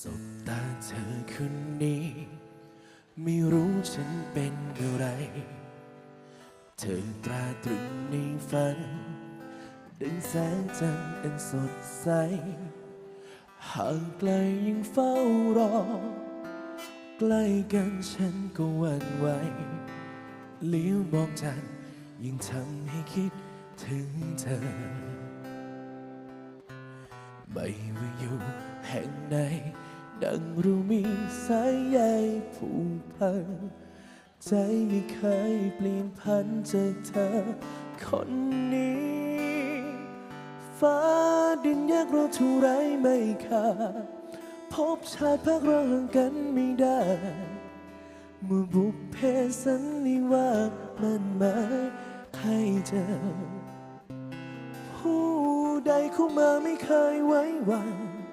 สบตาเธอคืนนี้ ไม่รู้ฉันเป็นอะไร เธอตราตรึงในฝันดังแสงจันทร์อันสดใสห่างไกลยังเฝ้ารอ ใกล้กันฉันก็หวั่นไหวเลี้ยวมองจันยิ่งทำให้คิดถึงเธอ ไม่ว่าอยู่แห่งไหนดังรู้มีสายใยผูกพัน ใจไม่เคยเปลี่ยนพันจากเธอคนนี้ ฟ้าดินแยกเราเท่าไรไม่ขาดพบชาติพักเราห่างกันไม่ได้ เมื่อบุพเพสันนิวาสมันหมายให้เจอผู้ ใดเข้ามาไม่เคยไว้วาง